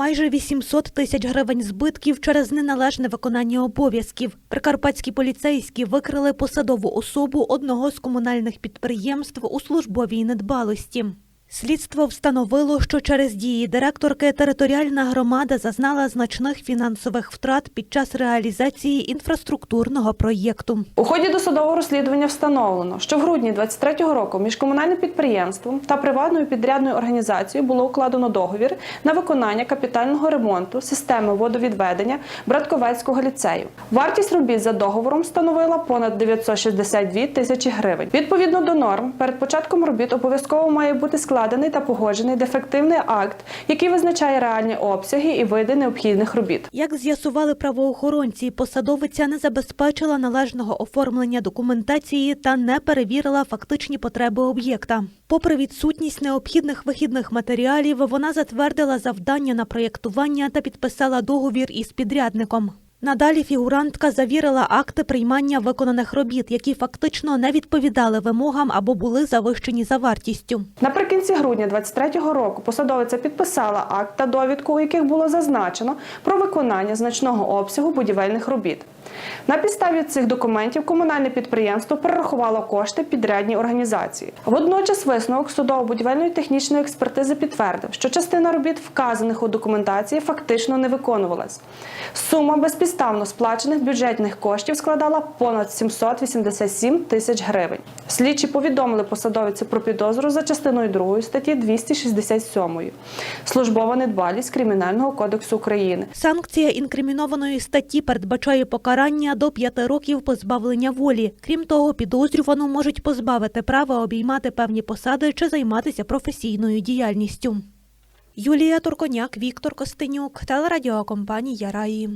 Майже 800 тисяч гривень збитків через неналежне виконання обов'язків. Прикарпатські поліцейські викрили посадову особу одного з комунальних підприємств у службовій недбалості. Слідство встановило, що через дії директорки територіальна громада зазнала значних фінансових втрат під час реалізації інфраструктурного проєкту. У ході досудового розслідування встановлено, що в грудні 2023 року між комунальним підприємством та приватною підрядною організацією було укладено договір на виконання капітального ремонту системи водовідведення Братковецького ліцею. Вартість робіт за договором становила понад 962 тисячі гривень. Відповідно до норм, перед початком робіт обов'язково має бути складений та погоджений дефективний акт, який визначає реальні обсяги і види необхідних робіт. Як з'ясували правоохоронці, посадовиця не забезпечила належного оформлення документації та не перевірила фактичні потреби об'єкта. Попри відсутність необхідних вихідних матеріалів, вона затвердила завдання на проєктування та підписала договір із підрядником. Надалі фігурантка завірила акти приймання виконаних робіт, які фактично не відповідали вимогам або були завищені за вартістю. Наприкінці грудня 2023 року посадовиця підписала акт та довідку, у яких було зазначено про виконання значного обсягу будівельних робіт. На підставі цих документів комунальне підприємство перерахувало кошти підрядній організації. Водночас висновок судово-будівельної технічної експертизи підтвердив, що частина робіт, вказаних у документації, фактично не виконувалась. Сума безпідставно сплачених бюджетних коштів складала понад 787 тисяч гривень. Слідчі повідомили посадовиці про підозру за частиною 2 статті 267 службова недбалість Кримінального кодексу України. Санкція інкримінованої статті передбачає покарання до п'яти років позбавлення волі. Крім того, підозрювану можуть позбавити права обіймати певні посади чи займатися професійною діяльністю. Юлія Турконяк, Віктор Костенюк, телерадіокомпанія Раї.